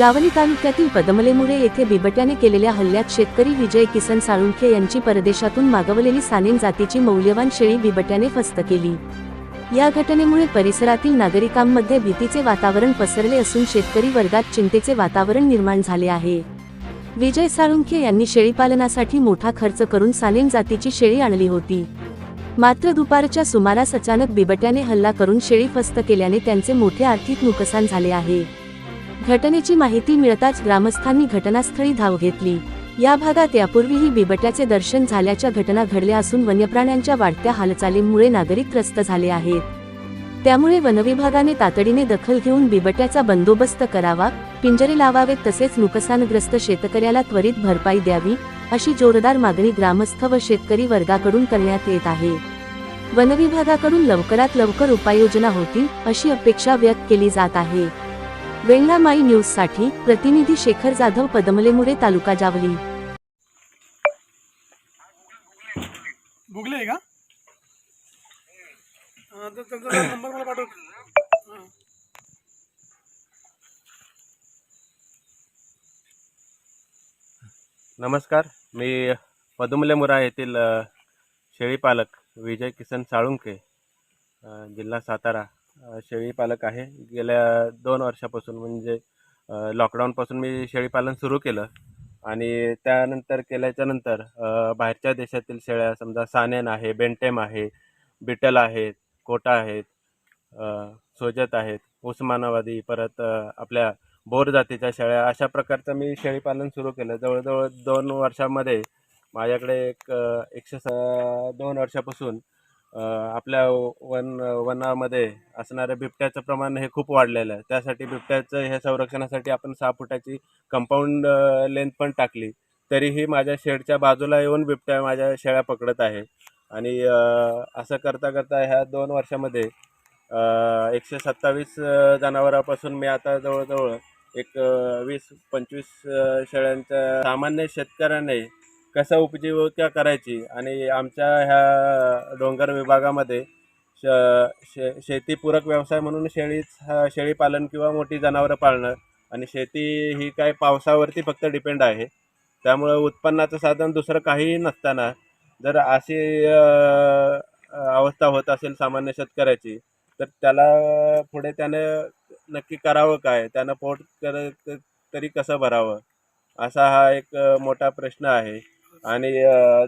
जावली तालुक्यातील पदमलेमुळे येथे बिबट्याने केलेल्या हल्ल्यात शेतकरी विजय किसन साळुंखे यांची परदेशातून मागवलेली सानेन जातीची मौल्यवान शेळी बिबट्याने फस्त केली. या घटनेमुळे परिसरातील नागरिकांमध्ये भीतीचे वातावरण पसरले असून शेतकरी वर्गात चिंतेचे वातावरण निर्माण झाले आहे. विजय साळुंखे यांनी शेळीपालनासाठी मोठा खर्च करून सानेन जातीची शेळी आणली होती. मात्र दुपारच्या सुमारास अचानक बिबट्याने हल्ला करून शेळी फस्त केल्याने त्यांचे मोठे आर्थिक नुकसान झाले आहे. घटनेची माहिती मिळताच ग्रामस्थांनी घटनास्थळी धाव घेतली. या भागात यापूर्वीही बिबट्याचे दर्शन झाल्याच्या घटना घडल्या असून वन्यप्राण्यांच्या वाढत्या हालचालींमुळे नागरिक त्रस्त झाले आहेत. त्यामुळे वनविभागाने तातडीने दखल घेऊन बिबट्याचा बंदोबस्त करावा पिंजरे लावावेत तसेच नुकसानग्रस्त शेतकऱ्याला त्वरित भरपाई द्यावी अशी जोरदार मागणी ग्रामस्थ व शेतकरी वर्गाकडून करण्यात येत आहे. वनविभागाकडून लवकरात लवकर उपाययोजना होतील अशी अपेक्षा व्यक्त केली जात आहे. वेंगळा माई न्यूजसाठी प्रतिनिधी शेखर जाधव पदमलेमुळे तालुका जावली. का? तर त्यांचा नंबर मला पाठव. नमस्कार मी पदुमले मुरा येथील अ, शेळीपालक विजय किसन साळुंके जिल्हा सातारा. शेळीपालक आहे. गेल्या दोन वर्षापासून म्हणजे लॉकडाऊनपासून मी शेळीपालन सुरू केलं. आणि त्यानंतर केल्याच्यानंतर बाहेरच्या देशातील शेळ्या समजा सानेन आहे बेंटेम आहे बिटल आहेत कोटा आहेत सोजत आहेत उस्मानाबादी परत आपल्या बोर जातीच्या शेळ्या अशा प्रकारचं मी शेळीपालन सुरू केलं. जवळजवळ दोन वर्षामध्ये माझ्याकडे एक एकशे स दोन वर्षापासून आपल्या वन वनामध्ये असणाऱ्या बिबट्याचं प्रमाण हे खूप वाढलेलं आहे. त्यासाठी बिबट्याचं हे संरक्षणासाठी आपण सहा फुटाची कंपाऊंड लेंथ पण टाकली. तरीही माझ्या शेडच्या बाजूला येऊन बिबट्या माझ्या शेळ्या पकडत आहे. आणि असं करता करता ह्या दोन वर्षामध्ये एकशे सत्तावीस जनावरापासून मी आता जवळजवळ एक वीस पंचवीस शेळ्यांच्या सामान्य शेतकऱ्याने कसं उपजीविका करायची आणि आमच्या ह्या डोंगर विभागामध्ये श शे शेतीपूरक व्यवसाय म्हणून शेळीच हा शेळीपालन किंवा मोठी जनावरं पाळणं आणि शेती ही काय पावसावरती फक्त डिपेंड आहे. त्यामुळं उत्पन्नाचं साधन दुसरं काहीही नसताना जर अशी अवस्था होत असेल सामान्य शेतकऱ्याची तर त्याला पुढे त्यानं नक्की करावं काय? त्यानं पोट कर तरी कसं भरावं? असा हा एक मोठा प्रश्न आहे. आणि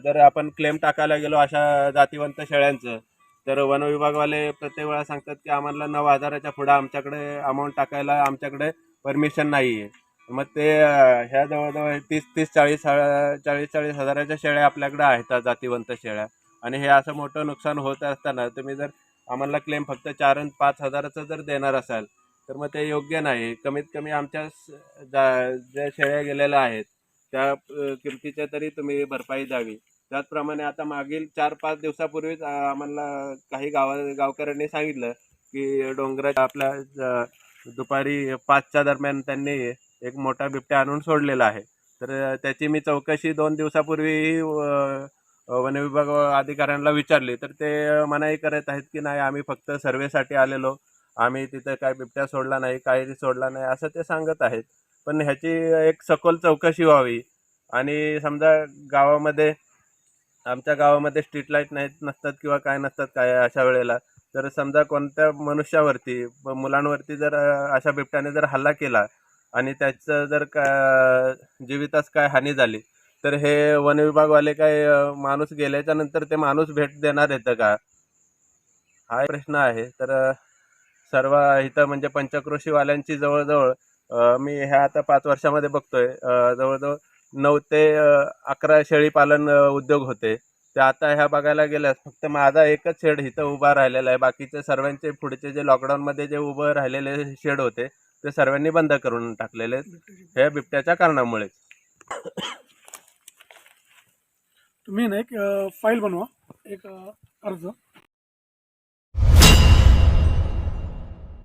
जर आपण क्लेम टाकायला गेलो अशा जातीवंत शेळ्यांचं तर वनविभागवाले प्रत्येक वेळा सांगतात की आम्हाला नऊ हजाराच्या पुढं आमच्याकडे अमाऊंट टाकायला आमच्याकडे परमिशन नाही आहे मग ते ह्या जवळजवळ तीस तीस चाळीस चाळीस चाळीस हजाराच्या शेळ्या आपल्याकडे आहेत जातीवंत शेळ्या. आणि हे असं मोठं नुकसान होत असताना तुम्ही जर आम्हाला क्लेम फक्त चार आणि पाच हजाराचं जर देणार असाल तर मग ते योग्य नाही. कमीत कमी आमच्या जा- ज्या शेळ्या गेलेल्या आहेत त्या किमतीच्या तरी तुम्ही भरपाई द्यावी. त्याचप्रमाणे आता मागील चार पाच दिवसापूर्वीच आम्हाला काही गावा गावकऱ्यांनी सांगितलं की डोंगराच्या आपल्या दुपारी पाचच्या दरम्यान त्यांनी एक मोठा बिबट्या आणून सोडलेला आहे. तर त्याची मी चौकशी दोन दिवसापूर्वी अ, वनविभाग अधिकाऱ्यांना विचारली. तर ते मनाई करत आहेत की नाही आम्ही फक्त सर्वेसाठी आलेलो. आम्ही तिथं काय बिबट्या सोडला नाही काही सोडला नाही असं ते सांगत आहेत. पण ह्याची एक सखोल चौकशी व्हावी. आणि समजा गावामध्ये आमच्या गावामध्ये स्ट्रीट लाइट नाही नसतात किंवा काय नसतात काय अशा वेळेला तर समजा कोणत्या मनुष्यावरती मुलांवरती जर अशा बिबट्याने जर हल्ला केला आणि त्याचं जर का जीवितास काय हानी झाली तर हे वनविभागवाले काय माणूस गेल्याच्यानंतर ते माणूस भेट देणार येतं का? हा प्रश्न आहे. तर सर्व इथं म्हणजे पंचक्रोशीवाल्यांची जवळजवळ मी ह्या आता पाच वर्षामध्ये बघतोय. जवळजवळ नऊ ते अकरा शेळी पालन उद्योग होते. ते आता ह्या बघायला गेल्यास फक्त माझा एकच शेड इथं उभा राहिलेला आहे. बाकीचे सर्वांचे पुढचे जे लॉकडाऊनमध्ये जे उभं राहिलेले शेड होते ते सर्वांनी बंद करून टाकलेले हे बिबट्याच्या कारणामुळेच. तुम्ही ना एक फाईल बनवा. एक अर्ज.